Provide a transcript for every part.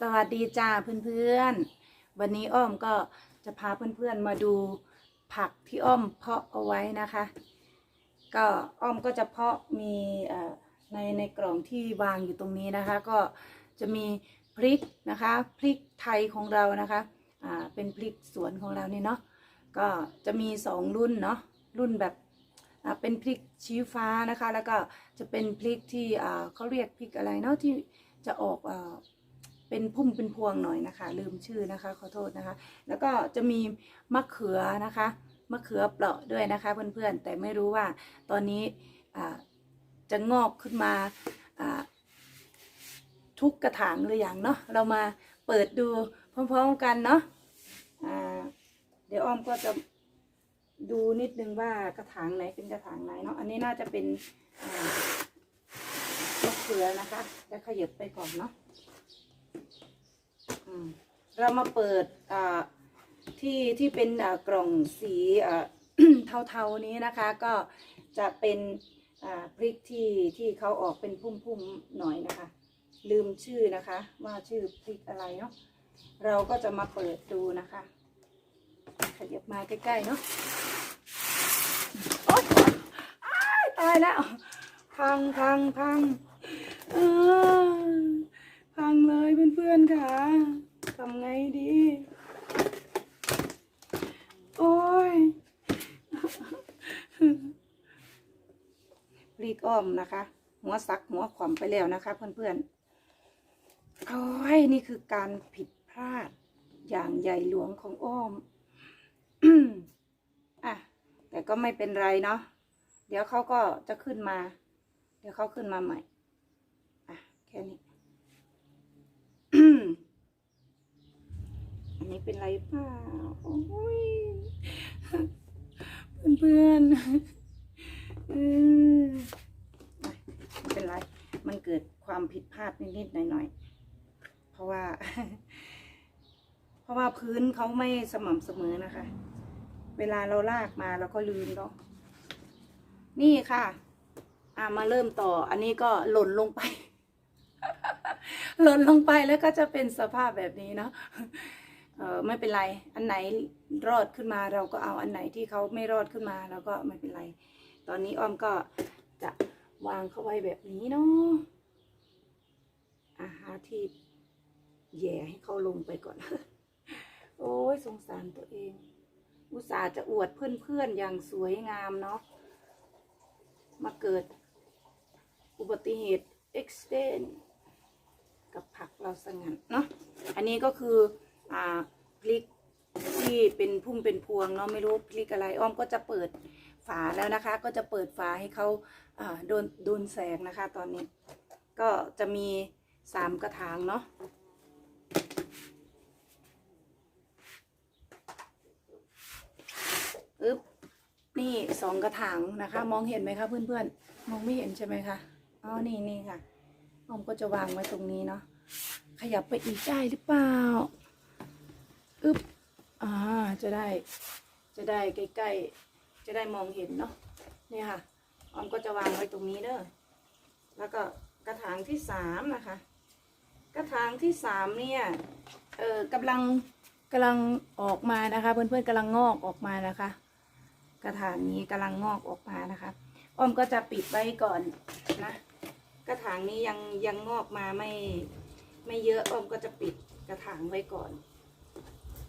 สวัสดีจ้าเพื่อนๆ วันนี้อ้อมก็จะพาเพื่อนๆมาดูผักที่อ้อมเพาะเอาไว้นะคะ ก็อ้อมก็จะเพาะมีในในกล่องที่วางอยู่ตรงนี้นะคะ ก็จะมีพริกนะคะพริกไทยของเรานะคะอ่าเป็นพริกสวนของเรานี่เนาะก็จะมีสองรุ่นเนาะรุ่นแบบอ่าเป็นพริกชี้ฟ้านะคะ แล้วก็จะเป็นพริกที่อ่าเขาเรียกพริกอะไรเนาะที่จะออกอ่า เป็นพุ่มเป็นพวงหน่อยนะคะ ลืมชื่อนะคะ ขอโทษนะคะ แล้วก็จะมีมะเขือนะคะมะเขือเปราะด้วยนะคะเพื่อนๆแต่ไม่รู้ว่าตอนนี้จะงอกขึ้นมาทุกกระถางหรืออยังเนาะเรามาเปิดดูพร้อมๆกันเนาะเดี๋ยวอ้อมก็จะดูนิดนึงว่ากระถางไหนเป็นกระถางไหนเนาะอันนี้น่าจะเป็นมะเขือนะคะจะขยับไปก่อนเนาะ เรามาเปิดที่ที่เป็นกล่องสีเทาๆนี้นะคะ ก็จะเป็นพริกที่ที่เขาออกเป็นพุ่มๆหน่อยนะคะ ลืมชื่อนะคะ ว่าชื่อพริกอะไรเนาะเราก็จะมาเปิดดูนะคะขยับมาใกล้ๆเนาะโอ๊ยตายแล้วพังพังพังเออ พื่อนๆค่ะทำไงดี โอ้ยปลีกอ้อมนะคะ หัวสักหัวขวำไปแล้วนะคะ เพื่อนๆโอ้ยนี่คือการผิดพลาดอย่างใหญ่หลวงของอ้อมอะแต่ก็ไม่เป็นไรเนาะเดี๋ยวเขาก็จะขึ้นมา เดี๋ยวเขาขึ้นมาใหม่ อะ แค่นี้ อันนี้เป็นไรเปล่าโอ้ยเพื่อนๆเออไม่เป็นไร มันเกิดความผิดพลาดนิดๆหน่อยๆ เพราะว่า เพราะว่าพื้นเขาไม่สม่ำเสมอนะคะ เวลาเราลากมาเราก็ลืมเนาะ นี่ค่ะ อ่ามาเริ่มต่อ อันนี้ก็หล่นลงไป หล่นลงไปแล้วก็จะเป็นสภาพแบบนี้เนาะ เออไม่เป็นไร อันไหนรอดขึ้นมาเราก็เอาอันไหนที่เขาไม่รอดขึ้นมาเราก็ไม่เป็นไร ตอนนี้อ้อมก็จะวางเขาไว้แบบนี้เนาะอาหาที่แย่ให้เขาลงไปก่อน โอ้ยสงสารตัวเอง อุตส่าห์จะอวดเพื่อนๆอย่างสวยงามเนาะ มาเกิดอุบัติเหตุเอ็กซ์เดนกับผักเราสงันเนาะ อันนี้ก็คือ อ่าพริกที่เป็นพุ่มเป็นพวงเนาะไม่รู้พริกอะไรอ้อมก็จะเปิดฝาแล้วนะคะ ก็จะเปิดฝาให้เขาอ่าโดนโดนแสงนะคะ ตอนนี้ก็จะมีสามกระถางเนาะอึ๊บนี่สองกระถางนะคะ มองเห็นไหมคะเพื่อนๆ มองไม่เห็นใช่ไหมคะอ๋อนี่นี่ค่ะอ้อมก็จะวางไว้ตรงนี้เนาะขยับไปอีกได้หรือเปล่า อึ๊บอ่าจะได้ จะได้ใกล้ๆ จะได้มองเห็นเนาะเนี่ยค่ะ ออมก็จะวางไว้ตรงนี้เด้อแล้วก็กระถางที่สามนะคะ กระถางที่สามเนี่ยเออกำลังกำลังออกมานะคะ เพื่อนๆกำลังงอกออกมานะคะ กระถางนี้กำลังงอกออกมานะคะอ้อมก็จะปิดไว้ก่อนนะ กระถางนี้ยังยังงอกมาไม่ไม่เยอะอ้อมก็จะปิดกระถางไว้ก่อน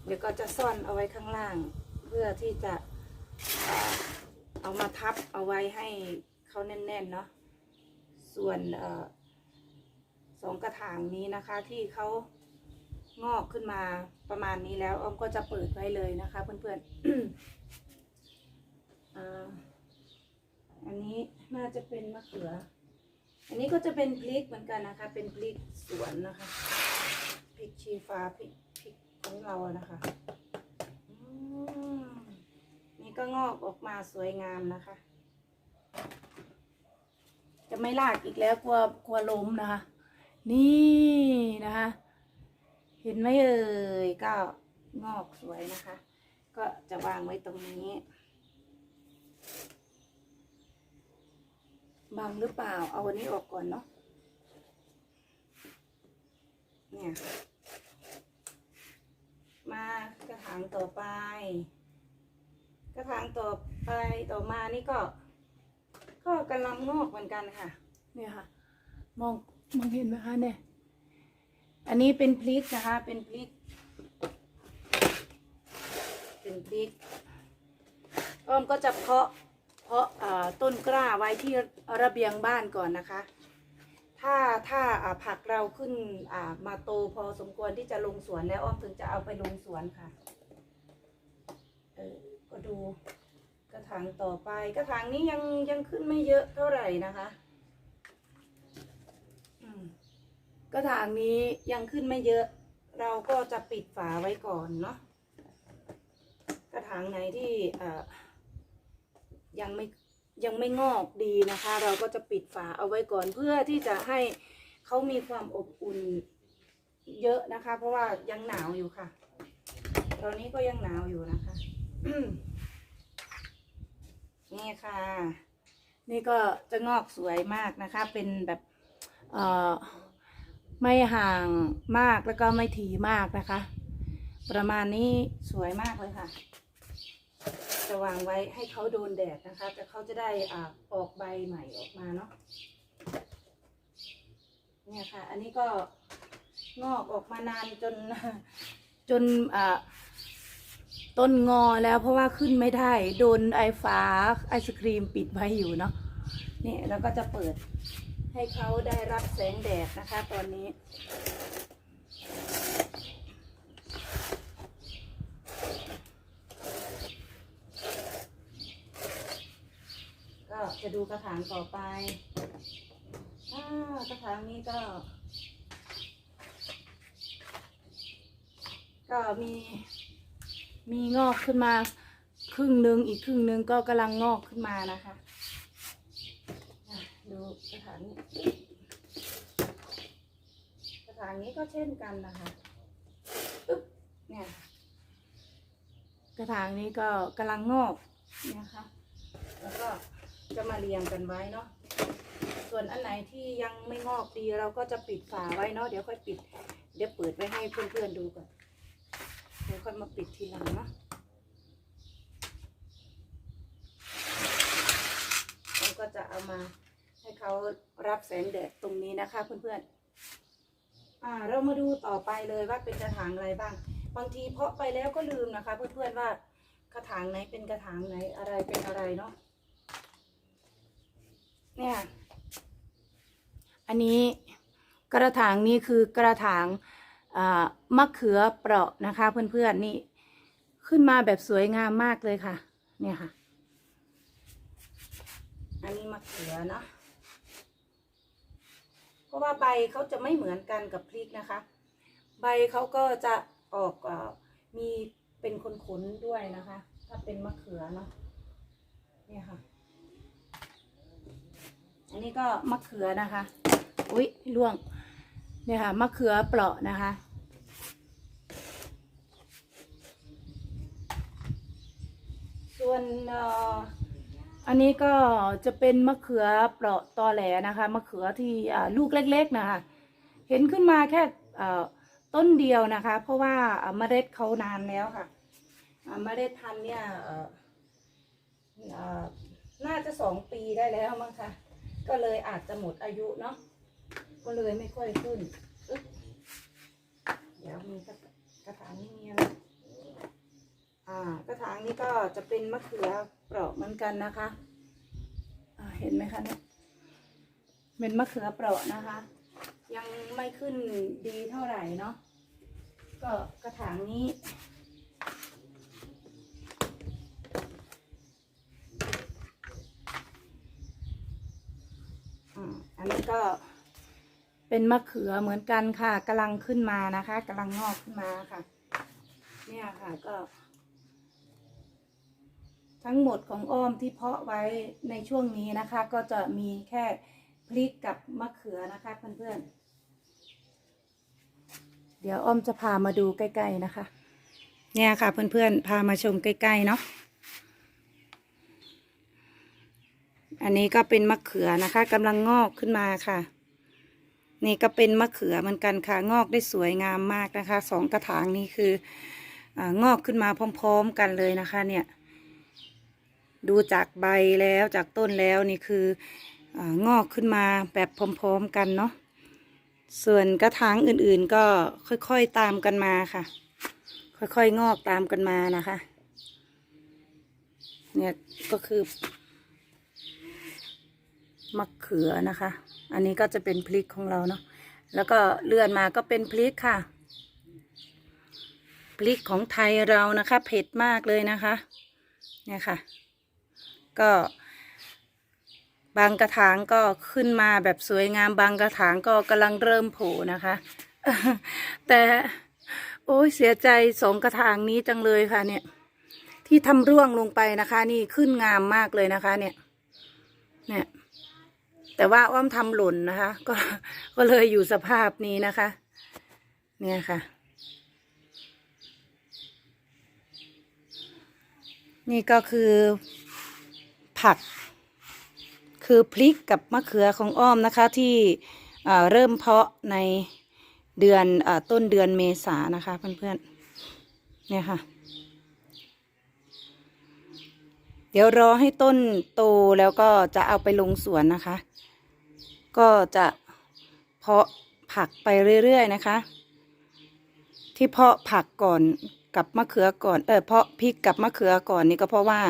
เดี๋ยวก็จะซ่อนเอาไว้ข้างล่าง เพื่อที่จะเอามาทับเอาไว้ให้เขาแน่นๆเนาะส่วนอสองกระถางนี้นะคะที่เขางอกขึ้นมาประมาณนี้แล้วอ้อมก็จะเปิดไว้เลยนะคะ เพื่อนๆออันนี้น่าจะเป็นมะเขือ อันนี้ก็จะเป็นพริกเหมือนกันนะคะ เป็นพริกสวนนะคะพริกชีฟ้าพริกพริก ของเรานะคะอืมนี่ก็งอกออกมาสวยงามนะคะ จะไม่ลากอีกแล้วกลัวกลัวล้มนะคะ นี่นะคะ เห็นไหมเอ่ยก็งอกสวยนะคะ ก็จะวางไว้ตรงนี้บังหรือเปล่า เอาวันนี้ออกก่อนเนาะ เนี่ย มากระถางต่อไป กระถางต่อไปต่อมานี่ก็ ก็กำลังงอกเหมือนกันค่ะ เนี่ยค่ะ มองมองเห็นไหมคะเนี่ย อันนี้เป็นพริกนะคะ เป็นพริก เป็นพริกอ้อมก็จะเพาะเพาะต้นกล้าไว้ที่ระเบียงบ้านก่อนนะคะ ถ้าถ้าผักเราขึ้นมาโตพอสมควรที่จะลงสวนแล้วอ้อมถึงจะเอาไปลงสวนค่ะ ออก็ดู กระถางต่อไป กระถางนี้ยังยังขึ้นไม่เยอะเท่าไหร่นะคะกระถางนี้ยังขึ้นไม่เยอะ เราก็จะปิดฝาไว้ก่อนเนาะกระถางไหนที่เอ่ยังไม่ยังไม่งอกดีนะคะ เราก็จะปิดฝาเอาไว้ก่อนเพื่อที่จะให้เขามีความอบอุ่นเยอะนะคะ เพราะว่ายังหนาวอยู่ค่ะ ตอนนี้ก็ยังหนาวอยู่นะคะ นี่ค่ะ นี่ก็จะงอกสวยมากนะคะ เป็นแบบเอ่อไม่ห่างมากแล้วก็ไม่ถี่มากนะคะ ประมาณนี้สวยมากเลยค่ะ จะวางไว้ให้เขาโดนแดดนะคะ แต่เขาจะได้อ่าออกใบใหม่ออกมาเนาะเนี่ยค่ะ อันนี้ก็งอกออกมานานจนจนอ่า ต้นงอแล้วเพราะว่าขึ้นไม่ได้ โดนไอฟ้าไอศครีมปิดไว้อยู่เนาะนี่แล้วก็จะเปิดให้เขาได้รับแสงแดดนะคะ ตอนนี้ ก็จะดูกระถางต่อไปอ่ากระถางนี้ก็ ก็มี มีงอกขึ้นมาครึ่งหนึ่งอีกครึ่งหนึ่งก็กำลังงอกขึ้นมานะคะดูกระถางนี้กระถางนี้ก็เช่นกันนะคะอึ๊บเนี่ยกระถางนี้ก็กำลังงอกนะคะ แล้วก็จะมาเรียงกันไว้เนาะส่วนอันไหนที่ยังไม่งอกดีเราก็จะปิดฝาไว้เนาะเดี๋ยวค่อยปิด เดี๋ยวเปิดไว้ให้เพื่อนๆดูก่อน ค่อยมาปิดทีหลังเนาะเราก็จะเอามาให้เขารับแสงแดดตรงนี้นะคะเพื่อนๆอ่า เรามาดูต่อไปเลยว่าเป็นกระถางอะไรบ้าง บางทีเพาะไปแล้วก็ลืมนะคะ เพื่อนๆว่ากระถางไหนเป็นกระถางไหนอะไรเป็นอะไรเนาะเนี่ย อันนี้กระถางนี้คือกระถาง มะเขือเปราะนะคะเพื่อนๆนี่ขึ้นมาแบบสวยงามมากเลยค่ะ เนี่ยค่ะ อันนี้มะเขือเนาะเพราะว่าใบเขาจะไม่เหมือนกันกับพริกนะคะ ใบเขาก็จะออกอมีเป็นขนๆด้วยนะคะ ถ้าเป็นมะเขือเนาะเนี่ยค่ะ อันนี้ก็มะเขือนะคะ อุ๊ยล่วง เนี่ยค่ะมะเขือเปราะนะคะ ส่วนอันนี้ก็จะเป็นมะเขือเปราะตอแหลนะคะมะเขือที่ลูกเล็ก ๆนะคะ เห็นขึ้นมาแค่ต้นเดียวนะคะ เพราะว่าเมล็ดเขานานแล้วค่ะเมล็ดพันธุ์เนี่ยน่าจะสองปีได้แล้วมั้งคะก็เลยอาจจะหมดอายุเนาะ ก็เลยไม่ค่อยขึ้น เดี๋ยวมีกระถางนี่มีอะไรอ่ากระถางนี้ก็จะเป็นมะเขือเปราะเหมือนกันนะคะ อ่าเห็นไหมคะเนี่ยเป็นมะเขือเปราะนะคะ ยังไม่ขึ้นดีเท่าไหร่เนาะก็กระถางนี้อืมอันนี้ก็ เป็นมะเขือเหมือนกันค่ะกำลังขึ้นมานะคะกำลังงอกขึ้นมาค่ะ เนี่ยค่ะก็ ทั้งหมดของอ้อมที่เพาะไว้ในช่วงนี้นะคะ ก็จะมีแค่พริกกับมะเขือนะคะเพื่อนๆ เดี๋ยวอ้อมจะพามาดูใกล้ๆนะคะ เนี่ยค่ะเพื่อนๆ พามาชมใกล้ๆเนาะอันนี้ก็เป็นมะเขือนะคะกำลังงอกขึ้นมาค่ะ นี่ก็เป็นมะเขือเหมือนกันค่ะ งอกได้สวยงามมากนะคะสองกระถางนี้คือองอกขึ้นมาพร้อม ๆ กันเลยนะคะ เนี่ย ดูจากใบแล้วจากต้นแล้วนี่คือองอกขึ้นมาแบบพร้อม ๆ กันเนาะส่วนกระถางอื่นๆก็ค่อยๆตามกันมาค่ะ ค่อยๆงอกตามกันมานะคะ เนี่ยก็คือมะเขือนะคะ อันนี้ก็จะเป็นพริกของเราเนาะ แล้วก็เลื่อนมาก็เป็นพริกค่ะ พริกของไทยเรานะคะ เผ็ดมากเลยนะคะ เนี่ยค่ะ ก็ บางกระถางก็ขึ้นมาแบบสวยงาม บางกระถางก็กำลังเริ่มโผล่นะคะ แต่โอ้ยเสียใจสองกระถางนี้จังเลยค่ะ เนี่ย ที่ทำร่วงลงไปนะคะ นี่ขึ้นงามมากเลยนะคะ เนี่ย เนี่ย แต่ว่าอ้อมทำหล่นนะคะ ก็ก็เลยอยู่สภาพนี้นะคะ เนี่ยค่ะ นี่ก็คือผัก คือพริกกับมะเขือของอ้อมนะคะที่เริ่มเพาะในเดือนอต้นเดือนเมษานะคะเพื่อนๆ เนี่ยค่ะ เดี๋ยวรอให้ต้นโตแล้วก็จะเอาไปลงสวนนะคะ ก็จะเพาะผักไปเรื่อยๆนะคะ ที่เพาะผักก่อนกับมะเขือก่อนเออเพาะพริกกับมะเขือก่อนนี่ก็เพราะว่า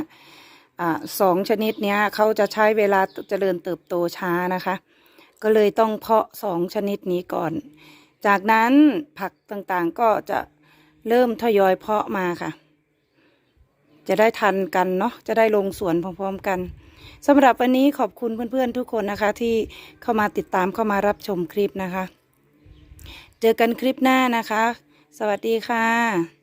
อ่าสองชนิดเนี้ยเขาจะใช้เวลาเจริญเติบโตช้านะคะ ก็เลยต้องเพาะสองชนิดนี้ก่อน จากนั้นผักต่างๆก็จะเริ่มทยอยเพาะมาค่ะ จะได้ทันกันเนาะจะได้ลงสวนพร้อมๆกัน สำหรับวันนี้ขอบคุณเพื่อนๆทุกคนนะคะ ที่เข้ามาติดตามเข้ามารับชมคลิปนะคะ เจอกันคลิปหน้านะคะ สวัสดีค่ะ